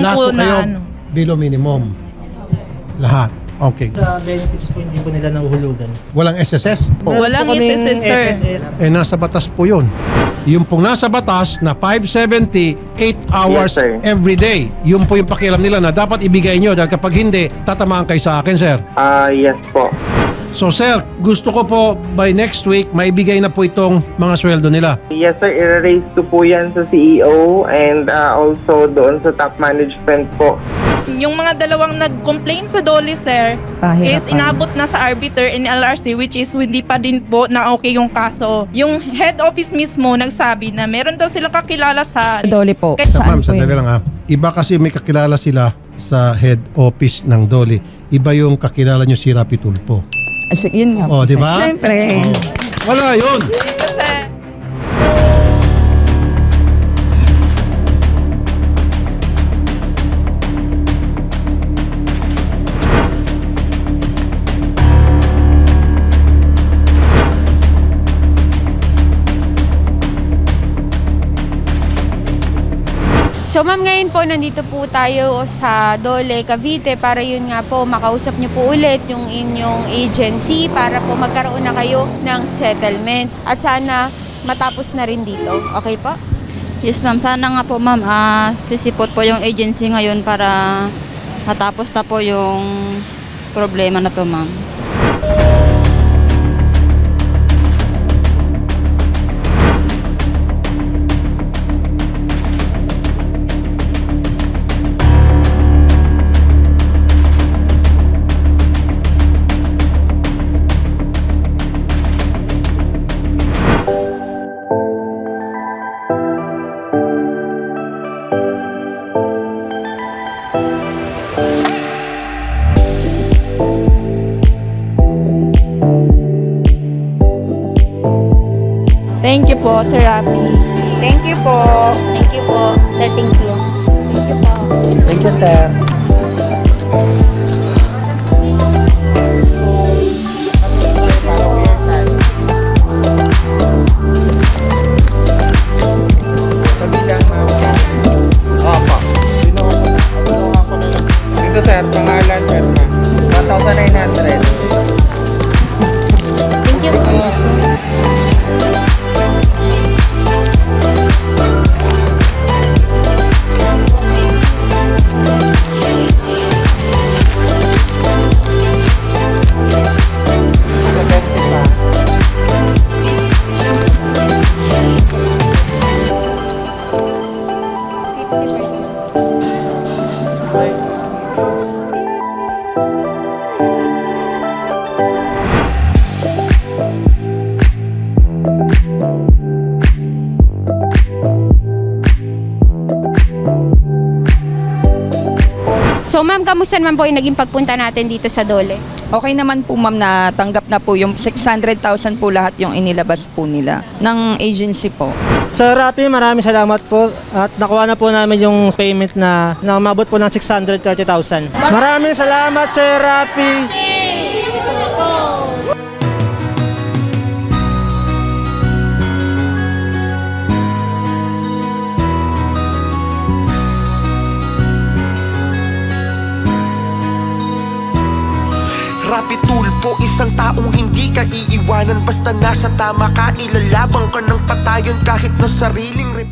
lang Lahat po po na kayo ano. below minimum. Lahat. Okay. Sa benefits po, hindi po nila nahuhulugan. Walang SSS? Meron Walang po kaming SSS, sir. SSS. Eh, nasa batas po yun. Yung pong nasa batas na 570, 8 hours Yes, sir. every day. Yun po yung pakialam nila na dapat ibigay nyo dahil kapag hindi, tatamaan kayo sa akin, sir. Ah, yes po. So, sir, gusto ko po by next week, maibigay na po itong mga sweldo nila. Yes sir, i-raise ko po yan sa CEO and ah, also doon sa top management po. Yung mga dalawang nag-complain sa Dolly, sir, is inabot na sa arbiter in LRC which is hindi pa din po na okay yung kaso. Yung head office mismo nagsabi na meron daw silang kakilala sa... Dolly po. Kay- Sa Saan ma'am, po sandali lang ha. Iba kasi may kakilala sila sa head office ng Dolly. Iba yung kakilala nyo si Rapi Tulpo. Si- Yun nga Oh, di ba? Siyempre. Wala yun! Sir, So ma'am, ngayon po nandito po tayo sa Dole, Cavite para yun nga po makausap niyo po ulit yung inyong agency para po magkaroon na kayo ng settlement at sana matapos na rin dito. Okay po? Yes ma'am, sana nga po ma'am, ah, sisipot po yung agency ngayon para matapos na po yung problema na to ma'am. Thank you po, Sir Rafi. Thank you po. Thank you po. Sir, thank you. Thank you po. Thank you, sir. Dito So ma'am, kamusta naman po yung naging pagpunta natin dito sa Dole? Okay naman po ma'am na tanggap na po yung 600,000 po lahat yung inilabas po nila ng agency po. Sir Rapi, maraming salamat po at nakuha na po namin yung payment na na umabot po ng 630,000. Maraming salamat, Sir Rapi. Tulpo, isang taong hindi ka iiwanan Basta nasa tama ka, ilalabang ka ng patayon Kahit no sariling reput